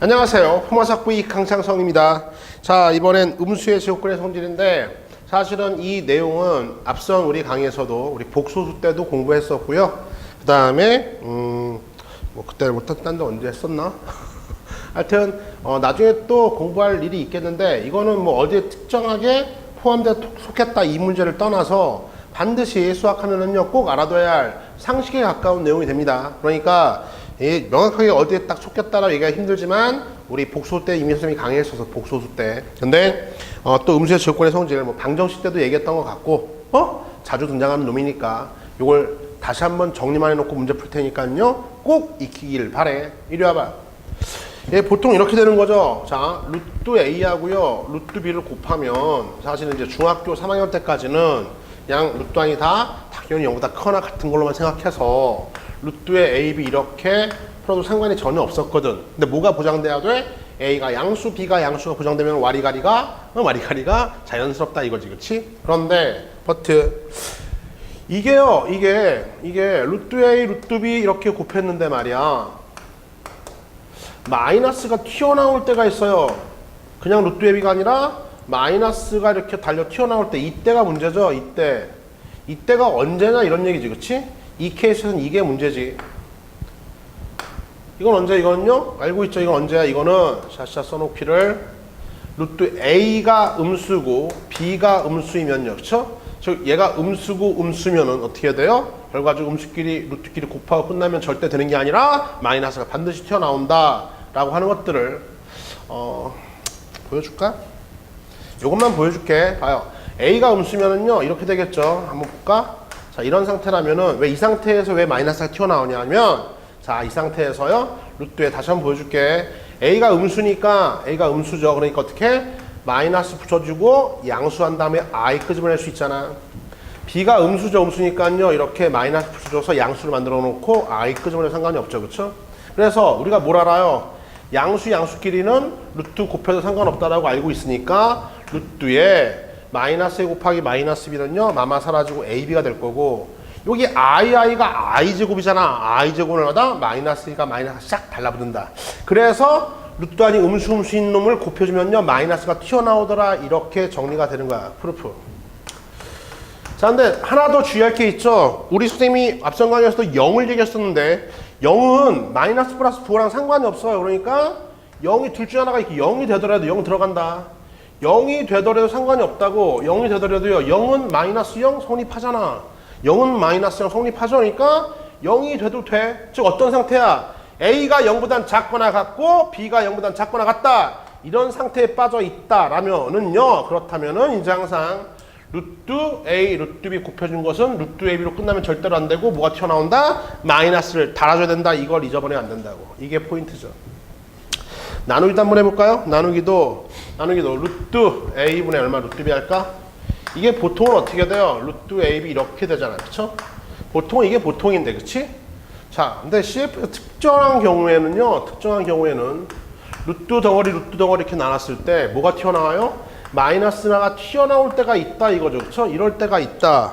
안녕하세요. 포마삭부이 강창성입니다. 자, 이번엔 음수의 제곱근의 성질인데 사실은 이 내용은 앞선 우리 강의에서도 우리 복소수 때도 공부했었고요. 그 다음에 음, 뭐 그때 못했다는데 언제 했었나? 하여튼 어, 나중에 또 공부할 일이 있겠는데 이거는 뭐 어디에 특정하게 포함돼 속했다 이 문제를 떠나서 반드시 수학하면은요 꼭 알아둬야 할 상식에 가까운 내용이 됩니다. 그러니까 이 명확하게 어디에 딱 속했다라고 얘기가 힘들지만 우리 복소 때 선생님이 강의했어서 복소수 때. 근데 어, 또 음수의 제곱권의 성질 뭐 방정식 때도 얘기했던 것 같고 어 자주 등장하는 놈이니까 이걸 다시 한번 정리만 해놓고 문제 풀 테니까요 꼭 익히길 바래. 이리 와봐. 예, 보통 이렇게 되는 거죠. 자, 루트 A하고요, 루트 B를 곱하면 사실은 이제 중학교 3학년 때까지는 그냥 루트 안이 다 당연히 0보다 크거나 같은 걸로만 생각해서 루트의 A, B 이렇게 풀어도 상관이 전혀 없었거든. 근데 뭐가 보장돼야 돼? A가 양수, B가 양수가 보장되면 와리가리가, 어, 와리가리가 자연스럽다 이거지, 그렇지? 그런데 버트 이게요, 이게 이게 루트 A, 루트 B 이렇게 곱했는데 말이야. 마이너스가 튀어나올 때가 있어요. 그냥 루트 앱이가 아니라 마이너스가 이렇게 달려 튀어나올 때 이때가 문제죠. 이때. 이때가 언제냐 이런 얘기지. 그치? 이 케이스는 이게 문제지. 이건 언제 이거는요? 알고 있죠. 이건 언제야? 이거는 샤샤 써놓기를 루트 A가 음수고 B가 음수이면요. 즉 얘가 음수고 음수면은 어떻게 돼요? 결과적으로 음수끼리 루트끼리 곱하고 끝나면 절대 되는 게 아니라 마이너스가 반드시 튀어나온다 라고 하는 것들을 어, 보여줄까? 이것만 보여줄게 봐요 A가 음수면은요 이렇게 되겠죠 한번 볼까? 자 이런 상태라면은 왜 이 상태에서 왜 마이너스가 튀어나오냐 하면 자 이 상태에서요 루트에 다시 한번 보여줄게 A가 음수니까 A가 음수죠 그러니까 어떻게? 마이너스 붙여주고 양수한 다음에 i 끄집어낼 수 있잖아. b가 음수죠 음수니까요 이렇게 마이너스 붙여줘서 양수를 만들어 놓고 i 끄집어낼 상관이 없죠 그렇죠? 그래서 우리가 뭘 알아요? 양수 양수끼리는 루트 곱해도 상관없다라고 알고 있으니까 루트에 마이너스 1 곱하기 마이너스 b는요 마마 사라지고 ab가 될 거고 여기 i i가 i 제곱이잖아. I 제곱을 하다 마이너스 1가 마이너스 싹 달라붙는다. 그래서 루트 아니 음수 음수인 놈을 곱해주면요 마이너스가 튀어나오더라. 이렇게 정리가 되는 거야 프루프. 자 근데 하나 더 주의할 게 있죠. 우리 선생님이 앞선 강의에서도 0을 얘기했었는데 0은 마이너스 플러스 부호랑 상관이 없어요. 그러니까 0이 둘 중 하나가 이렇게 0이 되더라도 0 들어간다 0이 되더라도 상관이 없다고 0이 되더라도요 0은 마이너스 0 성립하잖아 0은 마이너스 0 성립하죠 그러니까 0이 돼도 돼즉 어떤 상태야 A가 0보단 작거나 같고 B가 0보단 작거나 같다. 이런 상태에 빠져 있다라면은요. 그렇다면은 이제 항상 루트 A, 루트 B 곱해준 것은 루트 AB로 끝나면 절대로 안 되고 뭐가 튀어나온다? 마이너스를 달아줘야 된다. 이걸 잊어버리면 안 된다고. 이게 포인트죠. 나누기도 한번 해볼까요? 나누기도 나누기도 루트 A분의 얼마 루트 B 할까? 이게 보통은 어떻게 돼요? 루트 AB 이렇게 되잖아요. 그쵸? 보통 이게 보통인데 그치? 자, 근데 CF가 특정한 경우에는요, 특정한 경우에는 루트 덩어리, 루트 덩어리 이렇게 나눴을 때 뭐가 튀어나와요? 마이너스가 튀어나올 때가 있다 이거죠. 그쵸? 이럴 때가 있다.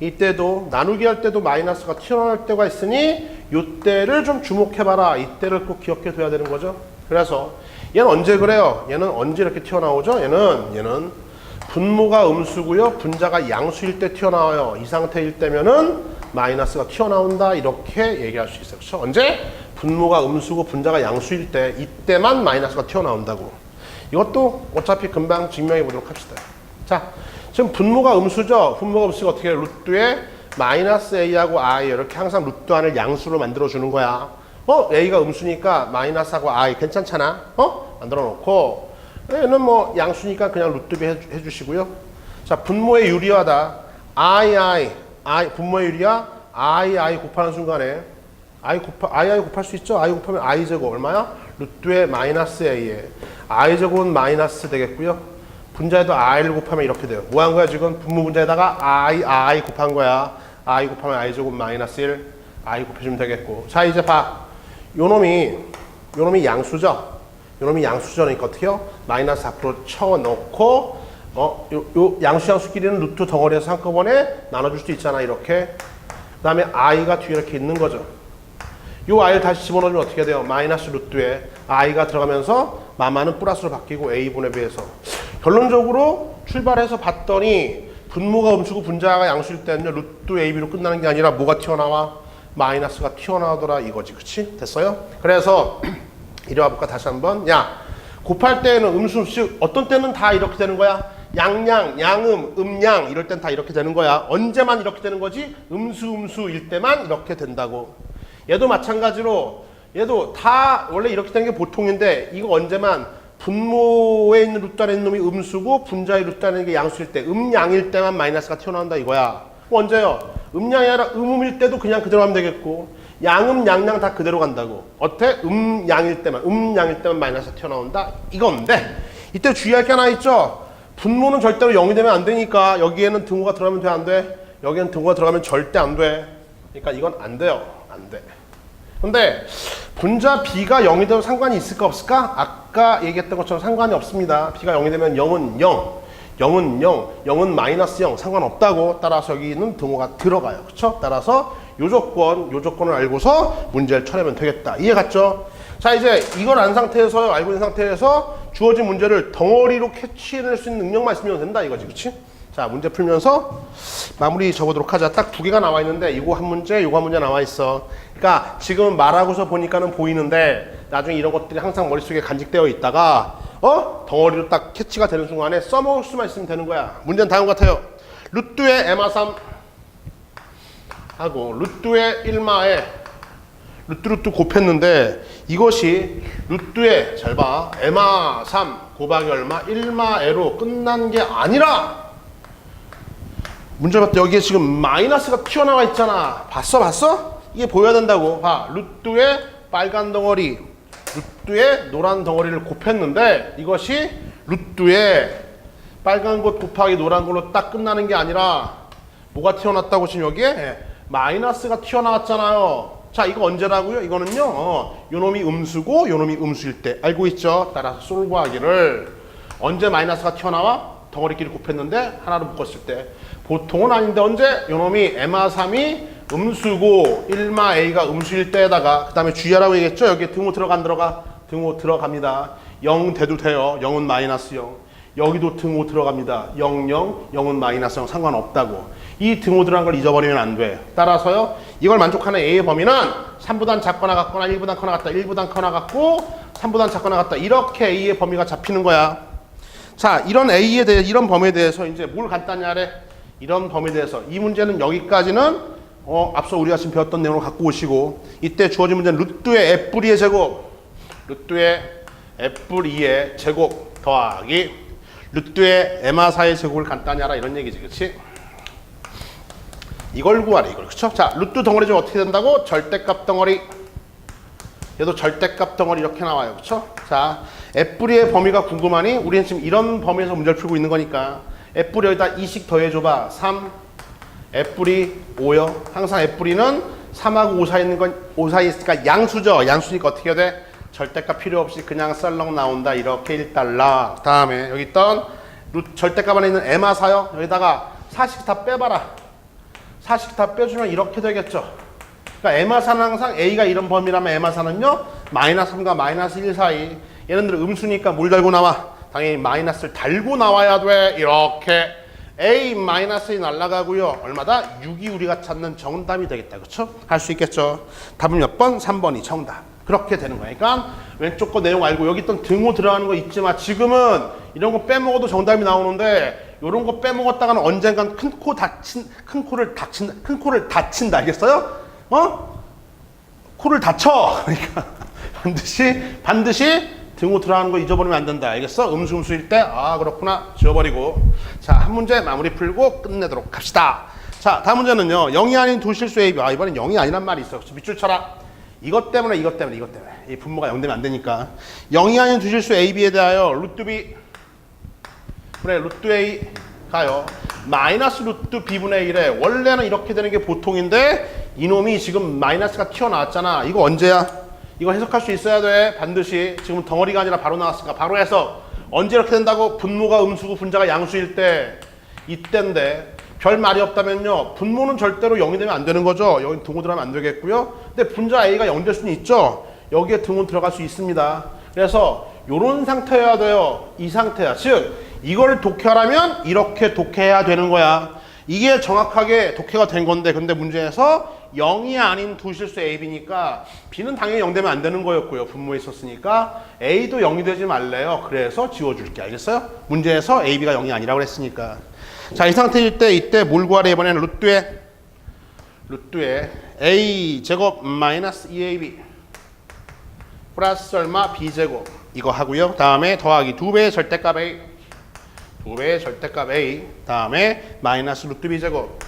이때도 나누기 할 때도 마이너스가 튀어나올 때가 있으니 이때를 좀 주목해봐라. 이때를 꼭 기억해 둬야 되는 거죠. 그래서 얘는 언제 그래요? 얘는 언제 이렇게 튀어나오죠? 얘는 얘는 분모가 음수고요. 분자가 양수일 때 튀어나와요. 이 상태일 때면은 마이너스가 튀어나온다 이렇게 얘기할 수 있어요. 그렇죠? 언제? 분모가 음수고 분자가 양수일 때 이때만 마이너스가 튀어나온다고. 이것도 어차피 금방 증명해 보도록 합시다. 자, 지금 분모가 음수죠. 분모가 음수가 어떻게 해요? 루트에 마이너스 a하고 i 이렇게 항상 루트 안을 양수로 만들어 주는 거야. 어? a가 음수니까 마이너스하고 i 괜찮잖아. 어? 만들어 놓고 얘는 뭐 양수니까 그냥 루트 b 해 주 시고요. 자, 분모의 유리하다. i i i 분모의 유리야 i i 곱하는 순간에 i 곱하 i i 곱할 수 있죠? i 곱하면 i 제곱 얼마야? 루트의 마이너스 a에 i 제곱은 마이너스 되겠고요. 분자에도 i를 곱하면 이렇게 돼요. 뭐 한 거야 지금? 분모 분자에다가 i i 곱한 거야. i 곱하면 i 제곱 마이너스 1 i 곱해주면 되겠고. 자 이제 봐. 요 놈이 요 놈이 양수죠. 요 놈이 양수죠. 그러니까 어떻게요? 마이너스 앞으로 쳐놓고 어, 요, 요 양수 양수끼리는 루트 덩어리에서 한꺼번에 나눠줄 수 있잖아 이렇게 그 다음에 i가 뒤에 이렇게 있는 거죠 요 i를 다시 집어넣으면 어떻게 돼요? 마이너스 루트에 i가 들어가면서 마마는 플러스로 바뀌고 a분에 비해서 결론적으로 출발해서 봤더니 분모가 음수고 분자가 양수일 때는요 루트 ab로 끝나는 게 아니라 뭐가 튀어나와? 마이너스가 튀어나오더라 이거지. 그치? 됐어요? 그래서 이리 와볼까? 다시 한번. 야 곱할 때는 음수 음수 어떤 때는 다 이렇게 되는 거야? 양양 양음 음양 이럴 땐 다 이렇게 되는 거야. 언제만 이렇게 되는 거지? 음수 음수일 때만 이렇게 된다고. 얘도 마찬가지로 얘도 다 원래 이렇게 되는 게 보통인데 이거 언제만 분모에 있는 있는 놈이 음수고 분자의 루트 안에 있는 게 양수일 때 음양일 때만 마이너스가 튀어나온다 이거야. 뭐 언제요? 음양이 아니라 음음일 때도 그냥 그대로 하면 되겠고 양음 양양 다 그대로 간다고 어때? 음양일 때만 음양일 때만 마이너스 튀어나온다 이건데 이때 주의할 게 하나 있죠 분모는 절대로 0이 되면 안 되니까 여기에는 등호가 들어가면 돼 안 돼? 여기에는 등호가 들어가면 절대 안 돼. 그러니까 이건 안 돼요. 안 돼. 근데 분자 b가 0이 되면 상관이 있을까 없을까? 아까 얘기했던 것처럼 상관이 없습니다. b가 0이 되면 0은 0, 0은 0, 0은 마이너스 0 상관없다고 따라서 여기는 등호가 들어가요. 그렇죠? 따라서 요 조건, 요 조건을 알고서 문제를 처리하면 되겠다. 이해 갔죠? 자 이제 이걸 안 상태에서 알고 있는 상태에서 주어진 문제를 덩어리로 캐치해낼 수 있는 능력만 있으면 된다 이거지 그치? 자 문제 풀면서 마무리 적어도록 하자 딱 두 개가 나와 있는데 이거 한 문제 이거 한 문제 나와 있어 그러니까 지금 말하고서 보니까는 보이는데 나중에 이런 것들이 항상 머릿속에 간직되어 있다가 어? 덩어리로 딱 캐치가 되는 순간에 써먹을 수만 있으면 되는 거야. 문제는 다음 같아요. 루트의 에마3 하고 루트의 1마에 루트 루트 곱했는데 이것이 루트의 잘봐. 에마 3 곱하기 얼마? 1마에로 끝난 게 아니라 문제 봤더니 여기에 지금 마이너스가 튀어나와 있잖아. 봤어 봤어? 이게 보여야 된다고. 봐. 루트의 빨간 덩어리 루트의 노란 덩어리를 곱했는데 이것이 루트의 빨간 것 곱하기 노란 걸로 딱 끝나는 게 아니라 뭐가 튀어났다고 지금 여기에 마이너스가 튀어나왔잖아요. 자, 이거 언제라고요? 이거는요. 어, 요놈이 음수고 요놈이 음수일 때 알고 있죠? 따라서 솔브하기를 언제 마이너스가 튀어나와? 덩어리끼리 곱했는데 하나로 묶었을 때 보통은 아닌데 언제? 요놈이 에마3이 음수고 1마 A가 음수일 때에다가 그 다음에 주의하라고 얘기했죠? 여기에 등호 들어가 안 들어가? 등호 들어갑니다. 0 돼도 돼요. 0은 마이너스 0. 여기도 등호 들어갑니다. 0, 0, 0은 마이너스 0 상관없다고. 이 등호 들어간 걸 잊어버리면 안 돼. 따라서요. 이걸 만족하는 A의 범위는 3보단 작거나 같거나 1보단 커나 같다. 1보단 커나 같고 3보단 작거나 같다. 이렇게 A의 범위가 잡히는 거야. 자, 이런 A에 대해 이런 범위에 대해서 이제 뭘 간단히 하래? 이런 범위에 대해서 이 문제는 여기까지는 어, 앞서 우리가 지금 배웠던 내용을 갖고 오시고 이때 주어진 문제는 루트의 F분의 제곱 루트의 F2의 제곱 더하기 루트의 에마4의 제곱을 간단히 하라 이런 얘기지 그치? 이걸 구하래 이걸 그쵸? 자 루트 덩어리 좀 어떻게 된다고? 절대값 덩어리 얘도 절대값 덩어리 이렇게 나와요 그쵸? 자 F의 범위가 궁금하니? 우리는 지금 이런 범위에서 문제를 풀고 있는 거니까 F를 여기다 2씩 더해줘봐 3 F이 5요 항상 F는 3하고 5 사이에 있는 건 5 사이에 있으니까 양수죠. 양수니까 어떻게 돼? 절대값 필요 없이 그냥 썰렁 나온다. 이렇게 1달러. 다음에 여기 있던 루, 절대값 안에 있는 에마 사요. 여기다가 4씩 다 빼봐라. 4씩 다 빼주면 이렇게 되겠죠. 그러니까 에마사는 항상 A가 이런 범위라면 에마사는요 마이너스 3과 마이너스 1 사이. 얘네들 음수니까 뭘 달고 나와. 당연히 마이너스를 달고 나와야 돼. 이렇게 A 마이너스 1 날라가고요. 얼마다? 6이 우리가 찾는 정답이 되겠다. 그쵸? 할수 있겠죠. 답은 몇 번? 3번이 정답. 그렇게 되는 거야 그러니까 왼쪽 거 내용 알고 여기 있던 등호 들어가는 거 있지만 지금은 이런 거 빼먹어도 정답이 나오는데 이런 거 빼먹었다가는 언젠간 큰 코 다친 큰 코를 다친 큰 코를 다친다. 알겠어요? 어? 코를 다쳐. 그러니까 반드시 반드시 등호 들어가는 거 잊어버리면 안 된다. 알겠어? 음수 음수일 때 아 그렇구나 지워버리고 자 한 문제 마무리 풀고 끝내도록 합시다. 자 다음 문제는요 0이 아닌 두 실수 A, B. 아 이번엔 0이 아니란 말이 있어. 그래서 밑줄 쳐라. 이것 때문에 이것 때문에 이것 때문에 이 분모가 0 되면 안 되니까 0이 아닌 두 실수 A, B에 대하여 루트 B 분의 루트 A 가요. 마이너스 루트 B분의 1에 원래는 이렇게 되는 게 보통인데 이놈이 지금 마이너스가 튀어나왔잖아. 이거 언제야? 이거 해석할 수 있어야 돼. 반드시. 지금 덩어리가 아니라 바로 나왔으니까 바로 해서 언제 이렇게 된다고? 분모가 음수고 분자가 양수일 때 이때인데 별 말이 없다면요. 분모는 절대로 0이 되면 안 되는 거죠. 여기 등호 들어가면 안 되겠고요. 근데 분자 A가 0 될 수는 있죠. 여기에 등호 들어갈 수 있습니다. 그래서 이런 상태여야 돼요. 이 상태야. 즉 이걸 독해하려면 이렇게 독해해야 되는 거야. 이게 정확하게 독해가 된 건데 근데 문제에서 0이 아닌 두 실수 A, B니까 B는 당연히 0 되면 안 되는 거였고요. 분모에 있었으니까 A도 0이 되지 말래요. 그래서 지워줄게. 알겠어요? 문제에서 A, B가 0이 아니라고 그랬으니까. 자, 이 상태일 때 이때 뭘 구하래 이번에는 루트에 루트에 A 제곱 마이너스 2AB 플러스 얼마 B 제곱 이거 하고요. 다음에 더하기 두 배의 절대값 A 두 배의 절대값 A 다음에 마이너스 루트 B 제곱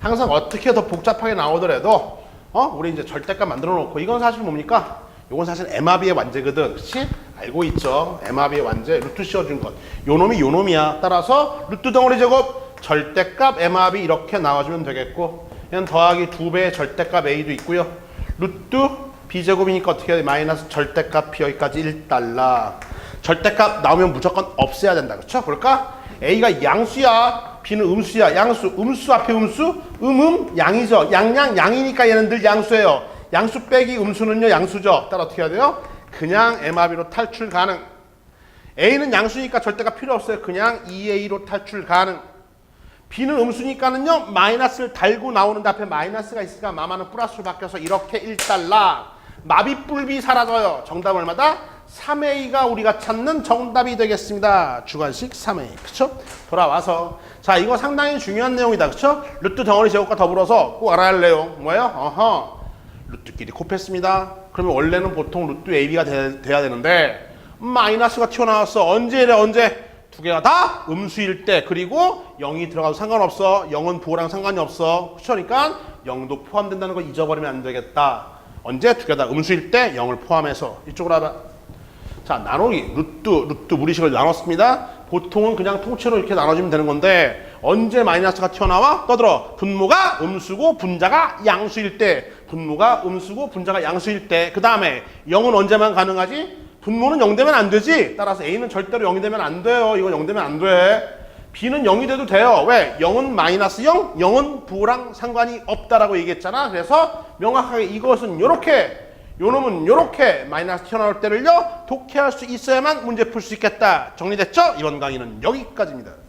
항상 어떻게 더 복잡하게 나오더라도 어 우리 이제 절대값 만들어 놓고 이건 사실 뭡니까? 이건 사실 MRB의 완제거든. 그치? 알고 있죠? MRB의 완제 루트 씌워준 것. 요 놈이 요 놈이야. 따라서 루트 덩어리 제곱 절대값 MRB 이렇게 나와주면 되겠고 그냥 더하기 두 배의 절대값 A도 있고요. 루트 B제곱이니까 어떻게 해야 돼? 마이너스 절대값 P 여기까지 1달러. 절대값 나오면 무조건 없애야 된다. 그렇죠? 그럴까? A가 양수야. B는 음수야. 양수. 음수 앞에 음수? 음음 양이죠. 양양 양이니까 얘는 늘 양수예요. 양수 빼기 음수는요 양수죠. 따라 어떻게 해야 돼요? 그냥 MRB로 탈출 가능. A는 양수니까 절대값 필요 없어요. 그냥 2A로 탈출 가능. B는 음수니까는요 마이너스를 달고 나오는데 앞에 마이너스가 있으니까 마마는 플러스로 바뀌어서 이렇게 1달러 마비뿔비 사라져요 정답 얼마다? 3A가 우리가 찾는 정답이 되겠습니다. 주관식 3A 그쵸? 돌아와서. 자 이거 상당히 중요한 내용이다. 그쵸? 루트 덩어리 제곱과 더불어서 꼭 알아야 할 내용. 뭐예요? 어허. 루트끼리 곱했습니다. 그러면 원래는 보통 루트 AB가 돼, 돼야 되는데 마이너스가 튀어나왔어. 언제래 언제? 두 개가 다 음수일 때. 그리고 0이 들어가도 상관없어. 0은 부호랑 상관이 없어. 그러니까 0도 포함된다는 걸 잊어버리면 안 되겠다. 언제? 두 개 다 음수일 때 0을 포함해서 이쪽으로 하라 자 나누기 루트 루트 무리식을 나눴습니다 보통은 그냥 통째로 이렇게 나눠주면 되는 건데 언제 마이너스가 튀어나와 떠들어 분모가 음수고 분자가 양수일 때 분모가 음수고 분자가 양수일 때 그 다음에 0은 언제만 가능하지? 분모는 0 되면 안 되지. 따라서 A는 절대로 0이 되면 안 돼요. 이건 0 되면 안 돼. B는 0이 돼도 돼요. 왜? 0은 마이너스 0, 0은 부호랑 상관이 없다라고 얘기했잖아. 그래서 명확하게 이것은 요렇게, 요 놈은 요렇게 마이너스 튀어나올 때를요, 독해할 수 있어야만 문제 풀 수 있겠다. 정리됐죠? 이번 강의는 여기까지입니다.